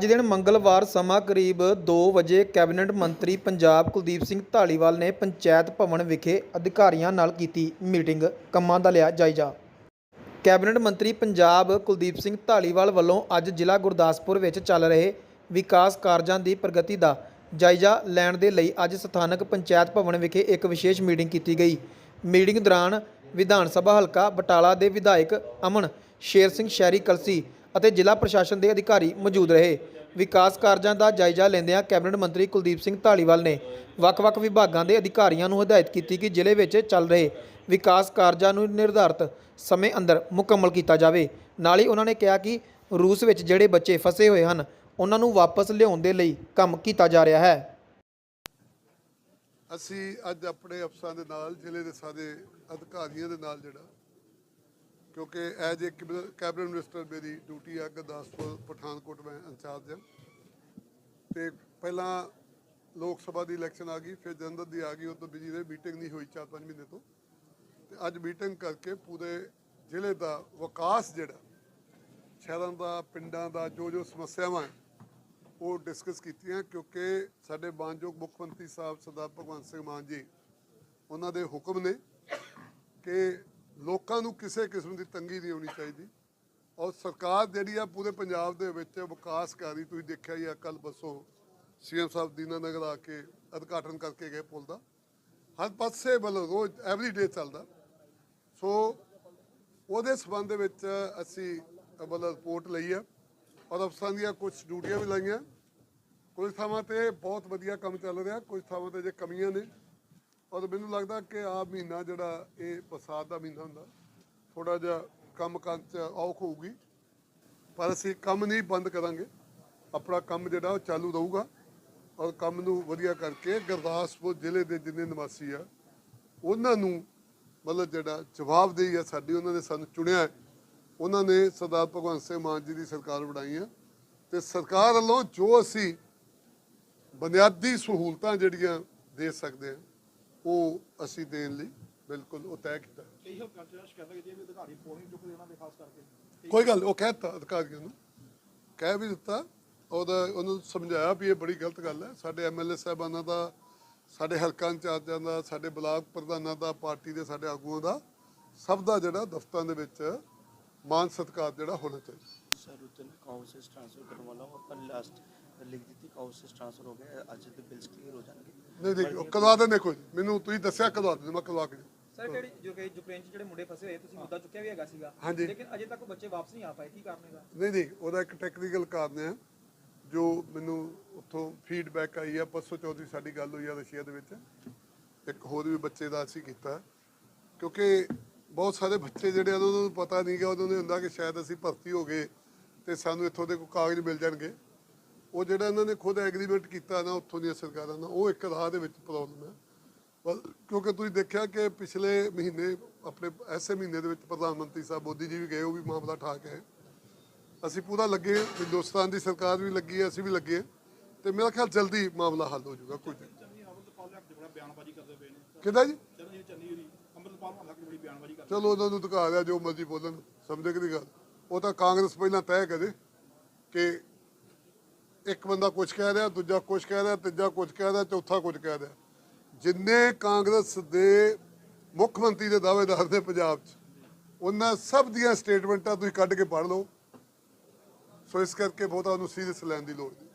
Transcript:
ਅੱਜ ਦਿਨ ਮੰਗਲਵਾਰ ਸਮਾਂ ਕਰੀਬ 2 ਵਜੇ ਕੈਬਨਿਟ ਮੰਤਰੀ ਪੰਜਾਬ ਕੁਲਦੀਪ ਸਿੰਘ ਢਾਲੀਵਾਲ ਨੇ ਪੰਚਾਇਤ ਭਵਨ ਵਿਖੇ ਅਧਿਕਾਰੀਆਂ ਨਾਲ ਕੀਤੀ ਮੀਟਿੰਗ। ਕੰਮਾਂ ਦਾ ਲਿਆ ਜਾਇਜ਼ਾ। ਕੈਬਨਿਟ ਮੰਤਰੀ ਪੰਜਾਬ ਕੁਲਦੀਪ ਸਿੰਘ ਢਾਲੀਵਾਲ ਵੱਲੋਂ ਅੱਜ ਜ਼ਿਲ੍ਹਾ ਗੁਰਦਾਸਪੁਰ ਵਿੱਚ ਚੱਲ ਰਹੇ ਵਿਕਾਸ ਕਾਰਜਾਂ ਦੀ ਪ੍ਰਗਤੀ ਦਾ ਜਾਇਜ਼ਾ ਲੈਣ ਦੇ ਲਈ ਅੱਜ ਸਥਾਨਕ ਪੰਚਾਇਤ ਭਵਨ ਵਿਖੇ ਇੱਕ ਵਿਸ਼ੇਸ਼ ਮੀਟਿੰਗ ਕੀਤੀ ਗਈ। ਮੀਟਿੰਗ ਦੌਰਾਨ ਵਿਧਾਨ ਸਭਾ ਹਲਕਾ ਬਟਾਲਾ ਦੇ ਵਿਧਾਇਕ ਅਮਨ ਸ਼ੇਰ ਸਿੰਘ ਸ਼ਹਿਰੀ ਕਲਸੀ ਅਤੇ ਜ਼ਿਲ੍ਹਾ ਪ੍ਰਸ਼ਾਸਨ ਦੇ ਅਧਿਕਾਰੀ ਮੌਜੂਦ ਰਹੇ। ਵਿਕਾਸ ਕਾਰਜਾਂ ਦਾ ਜਾਇਜ਼ਾ ਲੈਂਦਿਆਂ ਕੈਬਨਿਟ ਮੰਤਰੀ ਕੁਲਦੀਪ ਸਿੰਘ ਢਾਲੀਵਾਲ ਨੇ ਵੱਖ-ਵੱਖ ਵਿਭਾਗਾਂ ਦੇ ਅਧਿਕਾਰੀਆਂ ਨੂੰ ਹਦਾਇਤ ਕੀਤੀ ਕਿ ਜ਼ਿਲ੍ਹੇ ਵਿੱਚ ਚੱਲ ਰਹੇ ਵਿਕਾਸ ਕਾਰਜਾਂ ਨੂੰ ਨਿਰਧਾਰਤ ਸਮੇਂ ਅੰਦਰ ਮੁਕੰਮਲ ਕੀਤਾ ਜਾਵੇ। ਨਾਲ ਹੀ ਉਹਨਾਂ ਨੇ ਕਿਹਾ ਕਿ ਰੂਸ ਵਿੱਚ ਜਿਹੜੇ ਬੱਚੇ ਫਸੇ ਹੋਏ ਹਨ, ਉਹਨਾਂ ਨੂੰ ਵਾਪਸ ਲਿਆਉਣ ਦੇ ਲਈ ਕੰਮ ਕੀਤਾ ਜਾ ਰਿਹਾ ਹੈ। ਅਸੀਂ ਅੱਜ ਆਪਣੇ ਅਫਸਰਾਂ ਦੇ ਨਾਲ, ਜ਼ਿਲ੍ਹੇ ਦੇ ਸਾਰੇ ਅਧਿਕਾਰੀਆਂ ਦੇ ਨਾਲ ਜਿਹੜਾ ਕਿਉਂਕਿ ਐਜ ਏ ਕੈਬਨਿਟ ਮਿਨਿਸਟਰ ਮੇਰੀ ਡਿਊਟੀ ਆ, ਗੁਰਦਾਸਪੁਰ, ਪਠਾਨਕੋਟ ਮੈਂ ਇੰਚਾਰਜ ਹਾਂ। ਤੇ ਪਹਿਲਾਂ ਲੋਕ ਸਭਾ ਦੀ ਇਲੈਕਸ਼ਨ ਆ ਗਈ, ਫਿਰ ਜਨਰਲ ਦੀ ਆ ਗਈ ਉਹ ਤੋਂ ਬਿਜ਼ੀ ਰਹੇ ਮੀਟਿੰਗ ਨਹੀਂ ਹੋਈ 4-5 ਮਹੀਨੇ ਤੋਂ। ਤੇ ਅੱਜ ਮੀਟਿੰਗ ਕਰਕੇ ਪੂਰੇ ਜ਼ਿਲ੍ਹੇ ਦਾ ਵਿਕਾਸ ਜਿਹੜਾ, ਸ਼ਹਿਰਾਂ ਦਾ, ਪਿੰਡਾਂ ਦਾ ਜੋ ਜੋ ਸਮੱਸਿਆਵਾਂ ਉਹ ਡਿਸਕਸ ਕੀਤੀਆਂ, ਕਿਉਂਕਿ ਸਾਡੇ ਮਾਨਯੋਗ ਮੁੱਖ ਮੰਤਰੀ ਸਾਹਿਬ ਸਰਦਾਰ ਭਗਵੰਤ ਸਿੰਘ ਮਾਨ ਜੀ, ਉਹਨਾਂ ਦੇ ਹੁਕਮ ਨੇ ਕਿ ਲੋਕਾਂ ਨੂੰ ਕਿਸੇ ਕਿਸਮ ਦੀ ਤੰਗੀ ਨਹੀਂ ਹੋਣੀ ਚਾਹੀਦੀ। ਔਰ ਸਰਕਾਰ ਜਿਹੜੀ ਆ ਪੂਰੇ ਪੰਜਾਬ ਦੇ ਵਿੱਚ ਵਿਕਾਸ ਕਰ ਰਹੀ ਤੁਸੀਂ ਦੇਖਿਆ ਹੀ ਆ ਕੱਲ ਬੱਸੋਂ ਸੀਐਮ ਸਾਹਿਬ ਦੀਨਾ ਨਗਰ ਆ ਕੇ ਉਦਘਾਟਨ ਕਰਕੇ ਗਏ ਪੁਲ ਦਾ। ਹਰ ਪਾਸੇ ਵੱਲੋਂ ਰੋਜ਼ ਐਵਰੀ ਡੇ ਚੱਲਦਾ। ਸੋ ਉਹਦੇ ਸਬੰਧ ਦੇ ਵਿੱਚ ਅਸੀਂ ਮਤਲਬ ਰਿਪੋਰਟ ਲਈ ਆ ਔਰ ਅਫਸਰਾਂ ਦੀਆਂ ਕੁਝ ਡਿਊਟੀਆਂ ਵੀ ਲਾਈਆਂ। ਕੁਝ ਥਾਵਾਂ ਤੇ ਬਹੁਤ ਵਧੀਆ ਕੰਮ ਚੱਲ ਰਿਹਾ, ਕੁਝ ਥਾਵਾਂ ਤੇ ਜੇ ਕਮੀਆਂ ਨੇ। ਔਰ ਮੈਨੂੰ ਲੱਗਦਾ ਕਿ ਆ ਮਹੀਨਾ ਜਿਹੜਾ ਇਹ ਬਰਸਾਤ ਦਾ ਮਹੀਨਾ ਹੁੰਦਾ ਥੋੜਾ ਜਿਹਾ ਕੰਮ ਕਰਨ ਚ ਔਖ ਹੋਊਗੀ। ਪਰ ਅਸੀਂ ਕੰਮ ਨਹੀਂ ਬੰਦ ਕਰਾਂਗੇ। ਆਪਣਾ ਕੰਮ ਜਿਹੜਾ ਉਹ ਚਾਲੂ ਰਹੂਗਾ। ਔਰ ਕੰਮ ਨੂੰ ਵਧੀਆ ਕਰਕੇ ਗੁਰਦਾਸਪੁਰ ਜ਼ਿਲ੍ਹੇ ਦੇ ਜਿੰਨੇ ਨਿਵਾਸੀ ਆ, ਉਹਨਾਂ ਨੂੰ ਮਤਲਬ ਜਿਹੜਾ ਜਵਾਬਦੇਹੀ ਆ ਸਾਡੀ, ਉਹਨਾਂ ਨੇ ਸਾਨੂੰ ਚੁਣਿਆ ਉਹਨਾਂ ਨੇ ਸਰਦਾਰ ਭਗਵੰਤ ਸਿੰਘ ਮਾਨ ਜੀ ਦੀ ਸਰਕਾਰ ਬਣਾਈ ਆ। ਤੇ ਸਰਕਾਰ ਵੱਲੋਂ ਜੋ ਅਸੀਂ ਬੁਨਿਆਦੀ ਸਹੂਲਤਾਂ ਜਿਹੜੀਆਂ ਦੇ ਸਕਦੇ ਆ ਉਹ ਅਸੀਂ ਦੇਣ ਲਈ ਬਿਲਕੁਲ ਉਹ ਤੈਅ ਕੀਤਾ। ਕੋਈ ਗੱਲ ਉਹ ਕਹਿਤਾ ਅਧਿਕਾਰੀਆਂ ਨੂੰ। ਕਹਿ ਵੀ ਦਿੱਤਾ। ਉਹਦਾ ਉਹਨੂੰ ਸਮਝਾਇਆ ਵੀ ਇਹ ਬੜੀ ਗਲਤ ਗੱਲ ਹੈ। ਸਾਡੇ ਐਮਐਲਏ ਸਾਹਿਬਾਨਾਂ ਦਾ ਸਾਡੇ ਹਲਕਾ ਇੰਚਾਰਜਾਂ ਦਾ ਸਾਡੇ ਬਲਾਕ ਪ੍ਰਧਾਨਾਂ ਦਾ ਪਾਰਟੀ ਦੇ ਸਾਡੇ ਆਗੂਆਂ ਦਾ ਸਭ ਦਾ ਜਿਹੜਾ ਦਫ਼ਤਰਾਂ ਦੇ ਵਿੱਚ ਮਾਨ ਸਤਕਾਰ ਜਿਹੜਾ ਹੋਣਾ ਚਾਹੀਦਾ। ਸਰ ਉਤਨ ਕਾਉਂਸਲ ਟ੍ਰਾਂਸਫਰ ਕਰਨ ਵਾਲਾ ਉਹ ਕੱਲ ਲਾਸਟ ਲਿਖ ਦਿੱਤੀ ਕਾਉਂਸਲ ਟ੍ਰਾਂਸਫਰ ਹੋ ਗਿਆ। ਅੱਜ ਦੇ ਬਿਲਸ ਕਲੀਅਰ ਹੋ ਜਾਣਗੇ। ਨਹੀਂ ਨਹੀਂ ਉਹ ਕਦਵਾ ਦੇ ਦੇਖੋ ਜੀ ਮੈਨੂੰ ਤੁਸੀਂ ਦੱਸਿਆ ਕਦਵਾ ਦੇ ਮੈਂ ਕਦਵਾ ਕੇ ਸਰ ਜਿਹੜੀ ਜੋ ਕਿ ਯੂਕਰੇਨ 'ਚ ਜਿਹੜੇ ਮੁੰਡੇ ਫਸੇ ਹੋਏ ਤੁਸੀਂ ਮੁੱਦਾ ਚੁੱਕਿਆ ਵੀ ਹੈਗਾ ਸੀਗਾ। ਹਾਂਜੀ। ਲੇਕਿਨ ਅਜੇ ਤੱਕ ਬੱਚੇ ਵਾਪਸ ਨਹੀਂ ਆ ਪਾਏ ਕੀ ਕਾਰਨ ਇਹਦਾ ਨਹੀਂ ਨਹੀਂ ਉਹਦਾ ਇੱਕ ਟੈਕਨੀਕਲ ਕਾਰਨ ਹੈ ਜੋ ਮੈਨੂੰ ਉੱਥੋਂ ਫੀਡਬੈਕ ਆਈ ਹੈ ਪਰਸੋਂ ਚੌਧਰੀ ਸਾਡੀ ਗੱਲ ਹੋਈ ਆ ਰਸ਼ੀਆ ਦੇ ਵਿੱਚ। ਇੱਕ ਹੋਰ ਵੀ ਬੱਚੇ ਦਾ ਅਸੀਂ ਕੀਤਾ। ਕਿਉਂਕਿ ਬਹੁਤ ਸਾਰੇ ਬੱਚੇ ਜਿਹੜੇ ਆ, ਉਹਨਾਂ ਨੂੰ ਪਤਾ ਨਹੀਂ ਗਾ ਉਹਨਾਂ ਨੂੰ ਹੁੰਦਾ ਕਿ ਸ਼ਾਇਦ ਅਸੀਂ ਭਰਤੀ ਹੋ ਗਏ ਤੇ ਸਾਨੂੰ ਇੱਥੋਂ ਦੇ ਕੋਈ ਕਾਗਜ਼ ਮਿਲ ਜਾਣਗੇ। ਉਹ ਜਿਹੜਾ ਇਹਨਾਂ ਨੇ ਖੁਦ ਐਗਰੀਮੈਂਟ ਕੀਤਾ ਨਾ ਉੱਥੋਂ ਦੀਆਂ ਸਰਕਾਰਾਂ ਨਾਲ ਉਹ ਇੱਕ ਰਾਹ ਦੇ ਵਿੱਚ ਪ੍ਰੋਬਲਮ ਹੈ। ਕਿਉਂਕਿ ਤੁਸੀਂ ਦੇਖਿਆ ਕਿ ਪਿਛਲੇ ਮਹੀਨੇ ਆਪਣੇ ਐਸੇ ਮਹੀਨੇ ਦੇ ਵਿੱਚ ਪ੍ਰਧਾਨ ਮੰਤਰੀ ਸਾਹਿਬ ਮੋਦੀ ਜੀ ਵੀ ਗਏ ਉਹ ਵੀ ਮਾਮਲਾ ਠਾ ਕੇ ਅਸੀਂ ਪੂਰਾ ਲੱਗੇ ਹਿੰਦੁਸਤਾਨ ਦੀ ਸਰਕਾਰ ਵੀ ਲੱਗੀ ਹੈ ਅਸੀਂ ਵੀ ਲੱਗੇ। ਤੇ ਮੇਰਾ ਖਿਆਲ ਜਲਦੀ ਮਾਮਲਾ ਹੱਲ ਹੋ ਜਾਊਗਾ ਕੋਈ ਕਿਦਾਂ ਜੀ? ਚਲੋ ਉਹਨਾਂ ਨੂੰ ਦਿਖਾ ਦਿਆ ਜੋ ਮਰਜ਼ੀ ਬੋਲਣ ਸਮਝੇ ਕਿ ਗੱਲ। ਉਹ ਤਾਂ ਕਾਂਗਰਸ ਪਹਿਲਾਂ ਤੈਅ ਕਰੇ ਕਿ ਇੱਕ ਬੰਦਾ ਕੁਝ ਕਹਿ ਰਿਹਾ, ਦੂਜਾ ਕੁਝ ਕਹਿ ਰਿਹਾ, ਤੀਜਾ ਕੁਝ ਕਹਿ ਰਿਹਾ, ਚੌਥਾ ਕੁਝ ਕਹਿ ਰਿਹਾ। ਜਿੰਨੇ ਕਾਂਗਰਸ ਦੇ ਮੁੱਖ ਮੰਤਰੀ ਦੇ ਦਾਅਵੇਦਾਰ ਨੇ ਪੰਜਾਬ 'ਚ, ਉਹਨਾਂ ਸਭ ਦੀਆਂ ਸਟੇਟਮੈਂਟਾਂ ਤੁਸੀਂ ਕੱਢ ਕੇ ਪੜ੍ਹ ਲਓ। ਸੋ ਇਸ ਕਰਕੇ ਬਹੁਤਾ ਉਹਨੂੰ ਸੀਰੀਅਸ ਲੈਣ ਦੀ ਲੋੜ ਨਹੀਂ।